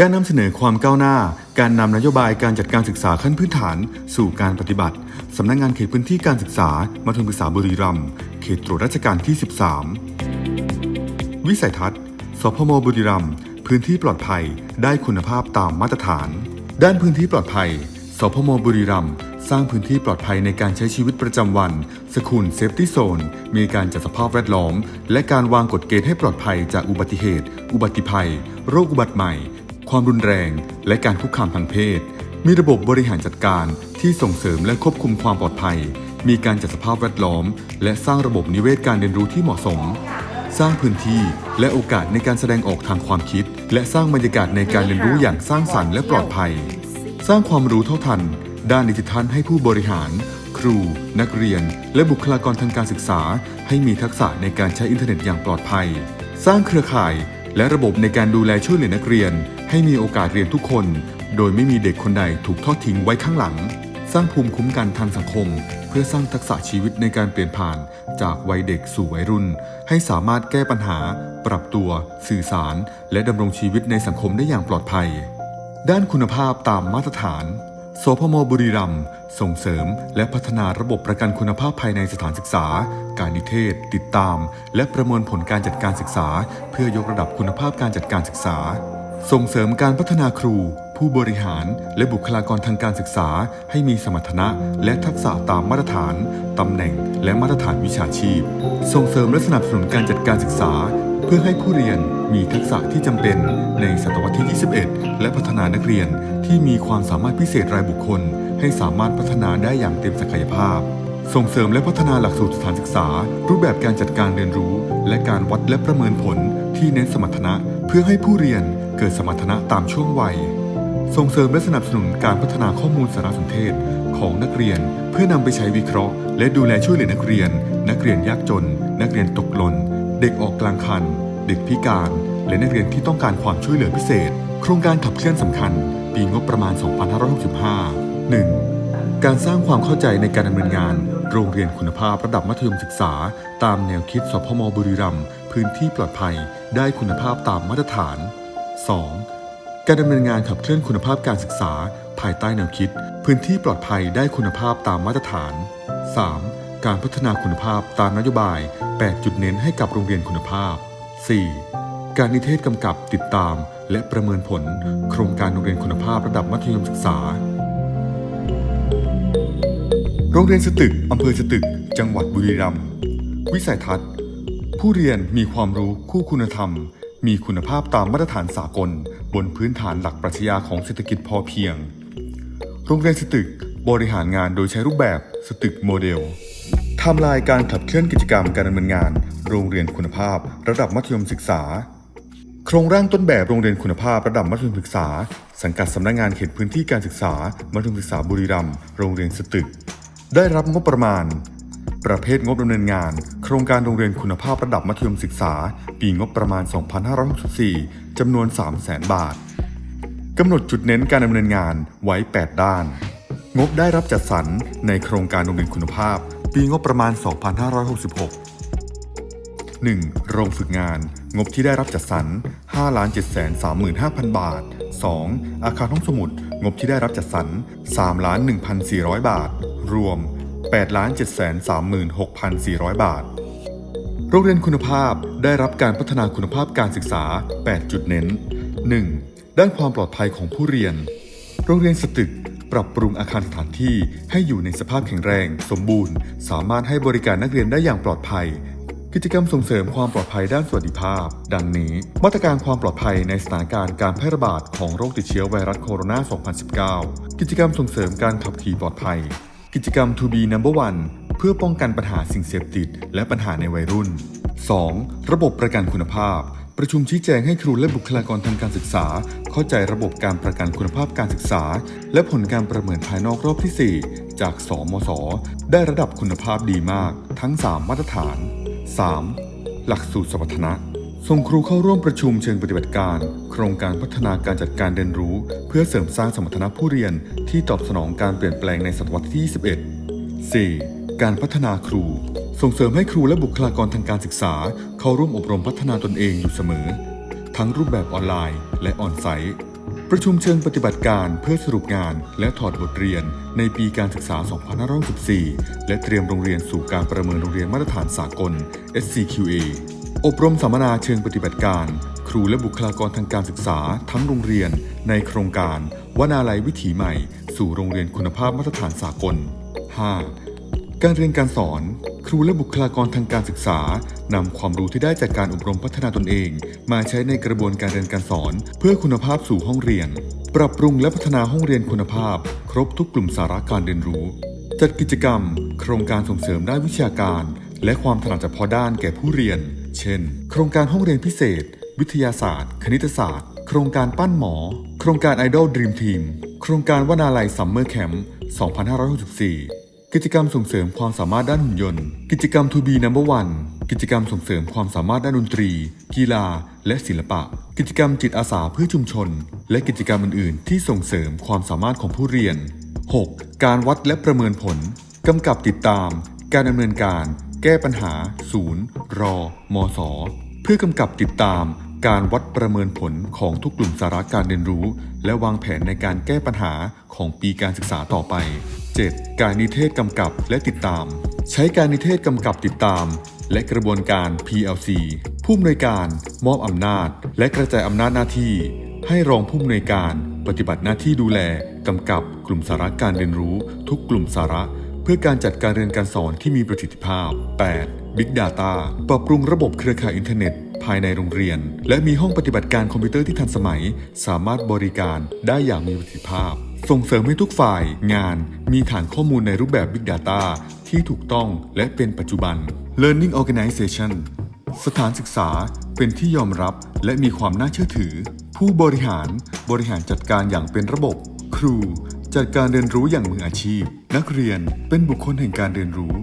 การนำเสนอความก้าวหน้า การนำนโยบายการจัดการศึกษาขั้นพื้นฐาน สู่การปฏิบัติ สำนักงงานเขตพื้นที่การศึกษามัธยมศึกษาบุรีรัมย์เขตตรวจราชการที่ 13 วิสัยทัศน์ สพมบุรีรัมย์พื้นที่ปลอดภัยได้คุณภาพตามมาตรฐาน ด้านพื้นที่ปลอดภัย สพมบุรีรัมย์สร้างพื้นที่ปลอดภัยในการใช้ชีวิตประจำวัน สกุลเซฟตี้โซน มีการจัดสภาพแวดล้อม และการวางกฎเกณฑ์ให้ปลอดภัยจากอุบัติเหตุ อุบัติภัย โรคอุบัติใหม่ ความรุนแรง และการคุกคามทางเพศ มีระบบบริหารจัดการที่ส่งเสริมและควบคุมความปลอดภัย มีการจัดสภาพแวดล้อม และสร้างระบบนิเวศการเรียนรู้ที่เหมาะสม สร้างพื้นที่และโอกาสในการแสดงออกทางความคิด และสร้างบรรยากาศในการเรียนรู้อย่างสร้างสรรค์และปลอดภัย สร้างความรู้เท่าทัน ด้านดิจิทัลให้ผู้บริหาร ครู นักเรียน และบุคลากรทางการศึกษา ให้มีทักษะในการใช้อินเทอร์เน็ตอย่างปลอดภัย สร้างเครือข่ายและระบบในการดูแลช่วยเหลือนักเรียน ให้มีโอกาสเรียนทุกคน โดยไม่มีเด็กคนใดถูกทอดทิ้งไว้ข้างหลัง สร้างภูมิคุ้มกันทางสังคม เพื่อสร้างทักษะชีวิตในการเปลี่ยนผ่านจากวัยเด็กสู่วัยรุ่น ให้สามารถแก้ปัญหา ปรับตัว สื่อสาร และดำรงชีวิตในสังคมได้อย่างปลอดภัย ด้านคุณภาพตามมาตรฐานสพมบุรีรัมย์ส่งเสริมและพัฒนาระบบประกันคุณภาพภายในสถานศึกษา การนิเทศ ติดตาม และประเมินผลการจัดการศึกษา เพื่อยกระดับคุณภาพการจัดการศึกษา ส่งเสริมการพัฒนาครู ผู้บริหารและบุคลากรทางการศึกษา ให้มีสมรรถนะและทักษะตามมาตรฐาน ตำแหน่ง และมาตรฐานวิชาชีพ ส่งเสริมและสนับสนุนการจัดการศึกษา เพื่อให้ผู้เรียนมีทักษะที่จำเป็นในศตวรรษที่ 21 และพัฒนานักเรียนที่มีความสามารถพิเศษรายบุคคล ให้สามารถพัฒนาได้อย่างเต็มศักยภาพ ส่งเสริมและพัฒนาหลักสูตรสถานศึกษา รูปแบบการจัดการเรียนรู้ และการวัดและประเมินผลที่เน้นสมรรถนะ พื่อให้ผู้เรียนเกิดสมรรถนะตามช่วงวัย ส่งเสริมและสนับสนุนการพัฒนาข้อมูลสารสนเทศของนักเรียน เพื่อนำไปใช้วิเคราะห์ และดูแลช่วยเหลือนักเรียน นักเรียนยากจน นักเรียนตกหล่นเด็กออกกลางคัน เด็กพิการ และนักเรียนที่ต้องการความช่วยเหลือพิเศษ โครงการขับเคลื่อนสำคัญ ปีงบประมาณ 2565 1. การสร้างความเข้าใจในการดำเนินงาน โรงเรียนคุณภาพระดับมัธยมศึกษา ตามแนวคิดสพมบุรีรัมย์ พื้นที่ปลอดภัยได้คุณภาพตามมาตรฐาน 2. การดำเนินงานขับเคลื่อนคุณภาพการศึกษา ภายใต้แนวคิด พื้นที่ปลอดภัยได้คุณภาพตามมาตรฐาน 3. การพัฒนาคุณภาพตามนโยบาย 8 จุดเน้นให้กับโรงเรียนคุณภาพ 4. การนิเทศกำกับติดตาม และประเมินผล โครงการโรงเรียนคุณภาพระดับมัธยมศึกษา โรงเรียนสตึกอำเภอสตึก จังหวัดบุรีรัมย์วิสัยทัศน์ ผู้เรียนมีความรู้คู่คุณธรรม มีคุณภาพตามมาตรฐานสากล บนพื้นฐานหลักปรัชญาของเศรษฐกิจพอเพียง โรงเรียนสตึกบริหารงานโดยใช้รูปแบบสตึกโมเดลไทำลายการขับเคลื่อนกิจกรรมการดำเนินงาน โรงเรียนคุณภาพ ระดับมัธยมศึกษา โครงร่างต้นแบบโรงเรียนคุณภาพระดับมัธยมศึกษา สังกัดสำนักงานเขตพื้นที่การศึกษา มัธยมศึกษาบุรีรัมย์โรงเรียนสตึก ได้รับงบประมาณ ประเภทงบดำเนินงาน โครงการโรงเรียนคุณภาพระดับมัธยมศึกษา ปีงบประมาณ 2564 จำนวน 3 0 0แสนบาท กำหนดจุดเน้นการดำเนินงานไว้ 8 ด้าน งบได้รับจัดสรรในโครงการโรงเรียนคุณภาพ ปีงบประมาณ 2566 1. โรงฝึกงาน งบที่ได้รับจัดสรร 5 7 3 5 0 0 0 บาท 2. อาคารห้องสมุด งบที่ได้รับจัดสรร 3 1,400 บาท รวม 8 7 3 6 4 0 0 บาท โรงเรียนคุณภาพได้รับการพัฒนาคุณภาพการศึกษา 8 จุดเน้น 1. ด้านความปลอดภัยของผู้เรียน โรงเรียนสตึกปรับปรุงอาคารสถานที่ให้อยู่ในสภาพแข็งแรง สมบูรณ์ สามารถให้บริการนักเรียนได้อย่างปลอดภัย กิจกรรมส่งเสริมความปลอดภัยด้านสวัสดิภาพ ดังนี้ มาตรการความปลอดภัยในสถานการณ์การแพร่ระบาดของโรคติดเชื้อไวรัสโคโรนา 2019 กิจกรรมส่งเสริมการขับขี่ปลอดภัย กิจกรรม To be number one เพื่อป้องกันปัญหาสิ่งเสพติด และปัญหาในวัยรุ่น 2. ระบบประกันคุณภาพ ประชุมชี้แจงให้ครูและบุคลากรทางการศึกษา เข้าใจระบบการประกันคุณภาพการศึกษา และผลการประเมินภายนอกรอบที่ 4 จาก สมศได้ระดับคุณภาพดีมาก ทั้ง 3 มาตรฐาน 3. หลักสูตรสมรรถนะ ส่งครูเข้าร่วมประชุมเชิงปฏิบัติการ โครงการพัฒนาการจัดการเรียนรู้ เพื่อเสริมสร้างสมรรถนะผู้เรียนที่ตอบสนองการเปลี่ยนแปลงในศตวรรษที่ 21 4. การพัฒนาครู ส่งเสริมให้ครูและบุคลากรทางการศึกษา เข้าร่วมอบรมพัฒนาตนเองอยู่เสมอ ทั้งรูปแบบออนไลน์ และออนไซต์ประชุมเชิงปฏิบัติการเพื่อสรุปงานและถอดบทเรียนในปีการศึกษา 2564 และเตรียมโรงเรียนสู่การประเมินโรงเรียนมาตรฐานสากล SCQA อบรมสัมมนาเชิงปฏิบัติการ ครูและบุคลากรทางการศึกษา ทั้งโรงเรียน ในโครงการวนาลัยวิถีใหม่ สู่โรงเรียนคุณภาพมาตรฐานสากล 5. การเรียนการสอน ครูและบุคลากรทางการศึกษานำความรู้ที่ได้จากการอบรมพัฒนาตนเอง มาใช้ในกระบวนการเรียนการสอน เพื่อคุณภาพสู่ห้องเรียน ปรับปรุงและพัฒนาห้องเรียนคุณภาพ ครบทุกกลุ่มสาระการเรียนรู้ จัดกิจกรรม โครงการส่งเสริมด้านวิชาการ และความถนัดเฉพาะด้านแก่ผู้เรียน เช่น โครงการห้องเรียนพิเศษ วิทยาศาสตร์ คณิตศาสตร์ โครงการปั้นหมอ โครงการ Idol Dream Team โครงการวนาลัยซัมเมอร์แคมป์ 2564 กิจกรรมส่งเสริมความสามารถด้านหุ่นยนต์ กิจกรรม To be number one กิจกรรมส่งเสริมความสามารถด้านดนตรี กีฬา และศิลปะ กิจกรรมจิตอาสาเพื่อชุมชน และกิจกรรมอื่น ๆ ที่ส่งเสริมความสามารถของผู้เรียน 6. การวัดและประเมินผล กำกับติดตาม การดำเนินการ แก้ปัญหา ศูนย์ รอ มส เพื่อกำกับติดตามการวัดประเมินผลของทุกกลุ่มสาระการเรียนรู้ และวางแผนในการแก้ปัญหาของปีการศึกษาต่อไป 7. การนิเทศกำกับและติดตาม ใช้การนิเทศกำกับติดตาม และกระบวนการ PLC ผู้อำนวยการมอบอำนาจ และกระจายอำนาจหน้าที่ ให้รองผู้อำนวยการ ปฏิบัติหน้าที่ดูแลกำกับกลุ่มสาระการเรียนรู้ ทุกกลุ่มสาระ เพื่อการจัดการเรียนการสอนที่มีประสิทธิภาพ 8. Big Data ปรับปรุงระบบเครือข่ายอินเทอร์เน็ต ภายในโรงเรียน และมีห้องปฏิบัติการคอมพิวเตอร์ที่ทันสมัย สามารถบริการได้อย่างมีประสิทธิภาพ ส่งเสริมให้ทุกฝ่าย งาน มีฐานข้อมูลในรูปแบบ Big Data ที่ถูกต้องและเป็นปัจจุบัน Learning Organization สถานศึกษาเป็นที่ยอมรับและมีความน่าเชื่อถือ ผู้บริหารบริหารจัดการอย่างเป็นระบบ ครู จัดการเรียนรู้อย่างมืออาชีพ นักเรียนเป็นบุคคลแห่งการเรียนรู้